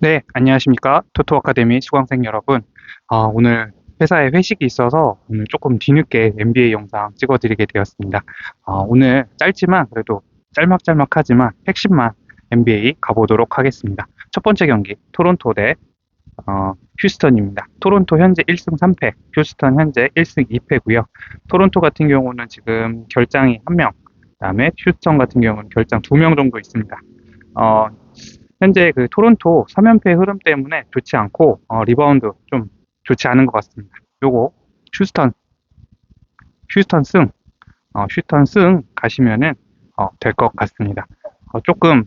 네, 안녕하십니까. 토토 아카데미 수강생 여러분. 아, 오늘 회사에 회식이 있어서 오늘 조금 뒤늦게 MBA 영상 찍어드리게 되었습니다. 아, 오늘 짧지만 그래도 짤막짤막하지만 핵심만 MBA 가보도록 하겠습니다. 첫 번째 경기 토론토 대 어, 휴스턴입니다. 토론토 현재 1승 3패, 휴스턴 현재 1승 2패고요. 토론토 같은 경우는 지금 결장이 1명, 그다음에 휴스턴 같은 경우는 결장 2명 정도 있습니다. 어, 현재 그 토론토 3연패 흐름 때문에 좋지 않고 어, 리바운드 좀 좋지 않은 것 같습니다. 요거 휴스턴 휴스턴 승 어, 휴스턴 승 가시면은 어, 될 것 같습니다. 어, 조금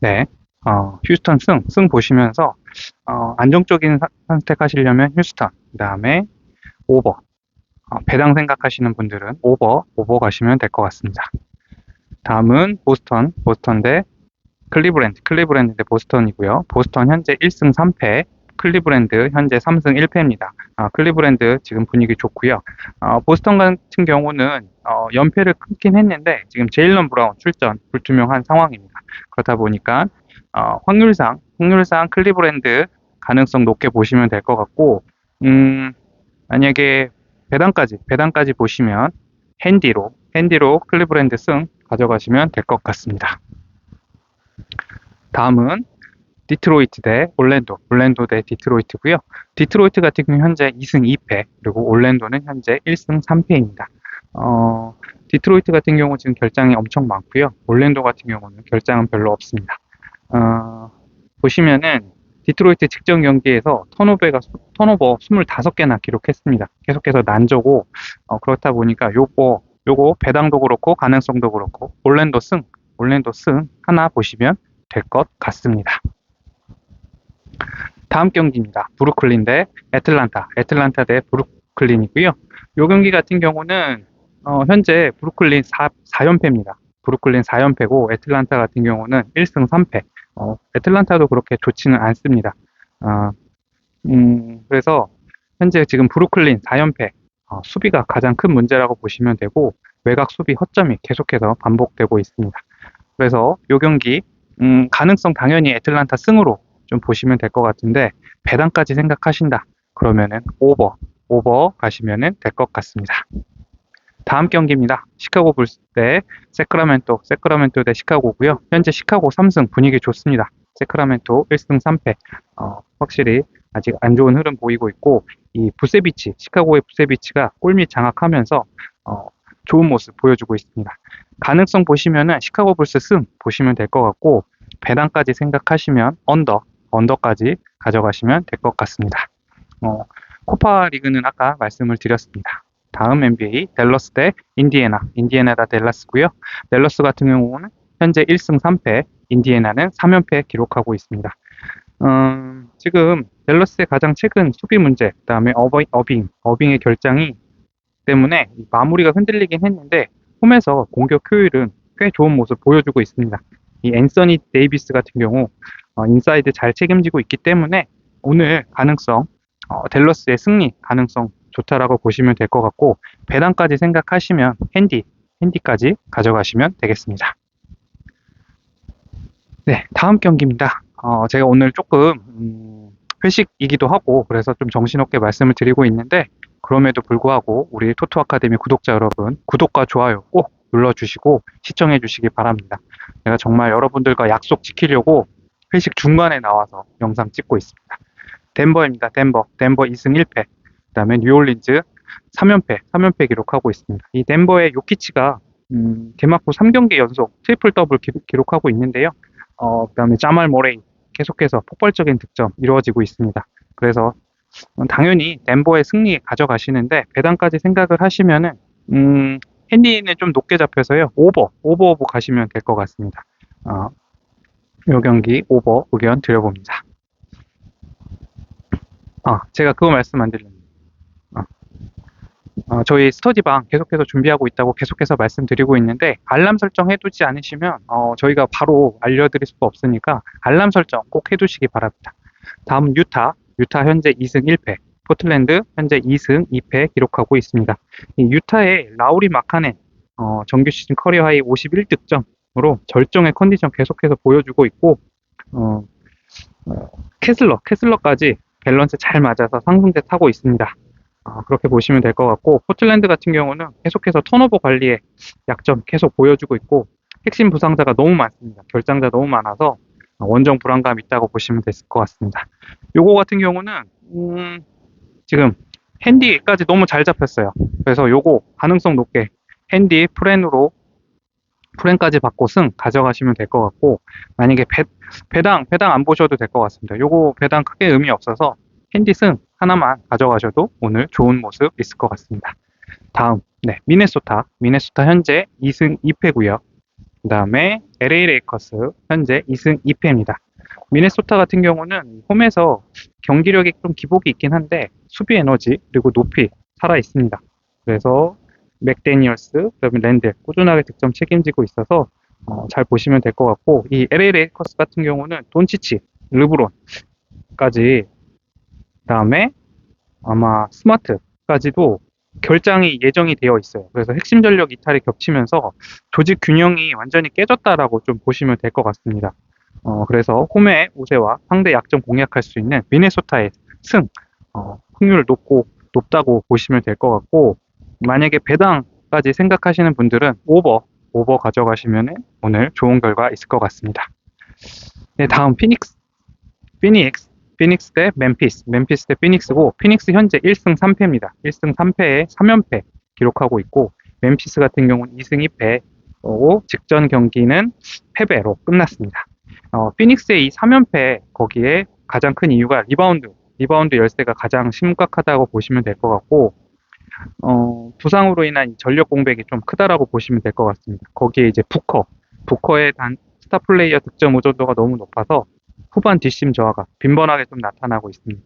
네 어, 휴스턴 승, 승 보시면서 어, 안정적인 사- 선택하시려면 휴스턴 그 다음에 오버 어, 배당 생각하시는 분들은 오버 오버 가시면 될 것 같습니다. 다음은 보스턴 보스턴 대 클리브랜드, 클리브랜드 대 보스턴이고요. 보스턴 현재 1승 3패, 클리브랜드 현재 3승 1패입니다. 아, 클리브랜드 지금 분위기 좋고요. 어, 보스턴 같은 경우는 어, 연패를 끊긴 했는데 지금 제일런 브라운 출전 불투명한 상황입니다. 그렇다 보니까 어, 확률상 확률상 클리브랜드 가능성 높게 보시면 될 것 같고 음, 만약에 배당까지 배당까지 보시면 핸디로 핸디로 클리브랜드 승 가져가시면 될 것 같습니다. 다음은 디트로이트 대 올랜도, 올랜도 대 디트로이트고요. 디트로이트 같은 경우 현재 2승 2패, 그리고 올랜도는 현재 1승 3패입니다. 어, 디트로이트 같은 경우 지금 결장이 엄청 많고요. 올랜도 같은 경우는 결장은 별로 없습니다. 어, 보시면은 디트로이트 직전 경기에서 턴오버가 턴오버 25개나 기록했습니다. 계속해서 난조고 어, 그렇다 보니까 요거 요거 배당도 그렇고 가능성도 그렇고 올랜도 승 올랜도 승 하나 보시면 될 것 같습니다. 다음 경기입니다. 브루클린 대 애틀란타, 애틀란타 대 브루클린이고요. 요 경기 같은 경우는 어, 현재 브루클린 4, 4연패입니다. 브루클린 4연패고 애틀란타 같은 경우는 1승 3패. 어, 애틀란타도 그렇게 좋지는 않습니다. 어, 음, 그래서 현재 지금 브루클린 4연패 어, 수비가 가장 큰 문제라고 보시면 되고 외곽 수비 허점이 계속해서 반복되고 있습니다. 그래서 요 경기 음, 가능성 당연히 애틀란타 승으로 좀 보시면 될 것 같은데 배당까지 생각하신다 그러면은 오버 오버 가시면은 될 것 같습니다. 다음 경기입니다. 시카고 불스 대 세크라멘토 세크라멘토 대 시카고고요. 현재 시카고 3승 분위기 좋습니다. 세크라멘토 1승 3패 어, 확실히 아직 안 좋은 흐름 보이고 있고 이 부세비치 시카고의 부세비치가 골밑 장악하면서 어, 좋은 모습 보여주고 있습니다. 가능성 보시면은 시카고 불스 승 보시면 될 것 같고 배당까지 생각하시면 언더 언더까지 가져가시면 될 것 같습니다. 어, 코파 리그는 아까 말씀을 드렸습니다. 다음 NBA 댈러스 대 인디애나 인디애나 다 댈러스고요. 댈러스 같은 경우는 현재 1승 3패 인디애나는 3연패 기록하고 있습니다. 음, 지금 댈러스의 가장 최근 수비 문제 그다음에 어빙 어빙 어빙의 결장이 때문에 이 마무리가 흔들리긴 했는데 홈에서 공격 효율은 꽤 좋은 모습 보여주고 있습니다. 이 앤서니 데이비스 같은 경우 어, 인사이드 잘 책임지고 있기 때문에 오늘 가능성 어, 댈러스의 승리 가능성 좋다라고 보시면 될 것 같고 배당까지 생각하시면 핸디 핸디까지 가져가시면 되겠습니다. 네, 다음 경기입니다. 어, 제가 오늘 조금 음, 회식이기도 하고 그래서 좀 정신없게 말씀을 드리고 있는데 그럼에도 불구하고 우리 토토 아카데미 구독자 여러분 구독과 좋아요 꼭 눌러주시고 시청해 주시기 바랍니다. 제가 정말 여러분들과 약속 지키려고 회식 중간에 나와서 영상 찍고 있습니다. 덴버입니다. 덴버. 덴버 2승 1패. 그 다음에 뉴올린즈 3연패. 3연패 기록하고 있습니다. 이 덴버의 요키치가 음, 개막 후 3경기 연속 트리플 더블 기, 기록하고 있는데요. 어, 그 다음에 자말 모레이 계속해서 폭발적인 득점 이루어지고 있습니다. 그래서 어, 당연히 덴버의 승리 가져가시는데 배당까지 생각을 하시면은 음, 핸디는 좀 높게 잡혀서요. 오버, 오버 오버 가시면 될 것 같습니다. 어, 요 경기 오버 의견 드려봅니다. 아, 제가 그거 말씀 안 드렸네요. 아, 어, 저희 스터디방 계속해서 준비하고 있다고 계속해서 말씀드리고 있는데 알람 설정 해두지 않으시면 어, 저희가 바로 알려드릴 수가 없으니까 알람 설정 꼭 해두시기 바랍니다. 다음 유타, 유타 현재 2승 1패, 포틀랜드 현재 2승 2패 기록하고 있습니다. 이 유타의 라우리 마카넨 어, 정규 시즌 커리어 하이 51득점으로 절정의 컨디션 계속해서 보여주고 있고 어, 어, 캐슬러, 캐슬러까지 밸런스 잘 맞아서 상승세 타고 있습니다. 어, 그렇게 보시면 될 것 같고 포틀랜드 같은 경우는 계속해서 턴오버 관리에 약점 계속 보여주고 있고 핵심 부상자가 너무 많습니다. 결장자 너무 많아서 원정 불안감 있다고 보시면 될것 같습니다. 요거 같은 경우는 음, 지금 핸디까지 너무 잘 잡혔어요. 그래서 요거 가능성 높게 핸디 프렌으로 프렌까지 받고 승 가져가시면 될 것 같고 만약에 배, 배당 배당 안 보셔도 될 것 같습니다. 요거 배당 크게 의미 없어서 핸디 승 하나만 가져가셔도 오늘 좋은 모습 있을 것 같습니다. 다음 네 미네소타 미네소타 현재 2승 2패고요. 그 다음에 LA 레이커스 현재 2승 2패입니다. 미네소타 같은 경우는 홈에서 경기력이 좀 기복이 있긴 한데 수비 에너지 그리고 높이 살아 있습니다. 그래서 맥데니얼스 그다음에 랜드 꾸준하게 득점 책임지고 있어서 어, 잘 보시면 될 것 같고 이 LA 레이커스 같은 경우는 돈치치, 르브론까지 그다음에 아마 스마트까지도 결장이 예정이 되어 있어요. 그래서 핵심 전력 이탈이 겹치면서 조직 균형이 완전히 깨졌다라고 좀 보시면 될 것 같습니다. 어, 그래서 홈의 우세와 상대 약점 공략할 수 있는 미네소타의 승 어, 확률 높고 높다고 보시면 될 것 같고 만약에 배당까지 생각하시는 분들은 오버 오버 가져가시면 오늘 좋은 결과 있을 것 같습니다. 네, 다음 피닉스 피닉스 피닉스 대 멤피스 멤피스 대 피닉스고 피닉스 현재 1승 3패입니다. 1승 3패에 3연패 기록하고 있고 멤피스 같은 경우는 2승 2패고 직전 경기는 패배로 끝났습니다. 어, 피닉스의 이 3연패 거기에 가장 큰 이유가 리바운드 리바운드 열세가 가장 심각하다고 보시면 될 것 같고 어, 부상으로 인한 전력 공백이 좀 크다라고 보시면 될 것 같습니다. 거기에 이제 부커, 부커의 단 스타 플레이어 득점 의존도가 너무 높아서 후반 뒷심 저하가 빈번하게 좀 나타나고 있습니다.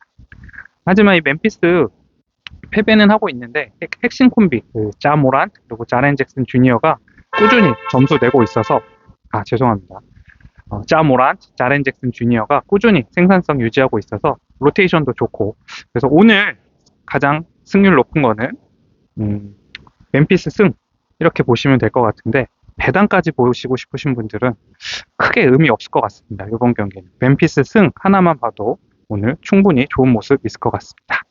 하지만 이 멤피스 패배는 하고 있는데 핵, 핵심 콤비 그 자모란 그리고 자렌 잭슨 주니어가 꾸준히 점수 내고 있어서 아 죄송합니다. 어, 자모란, 자렌 잭슨 주니어가 꾸준히 생산성 유지하고 있어서 로테이션도 좋고 그래서 오늘 가장 승률 높은 거는 음, 멤피스 승 이렇게 보시면 될 것 같은데 배당까지 보시고 싶으신 분들은 크게 의미 없을 것 같습니다. 이번 경기는 멤피스 승 하나만 봐도 오늘 충분히 좋은 모습 있을 것 같습니다.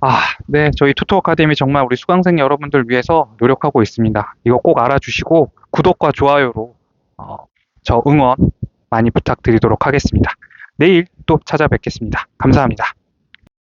아, 네, 저희 투토 아카데미 정말 우리 수강생 여러분들 위해서 노력하고 있습니다. 이거 꼭 알아주시고 구독과 좋아요로 어, 저 응원 많이 부탁드리도록 하겠습니다. 내일 또 찾아뵙겠습니다. 감사합니다.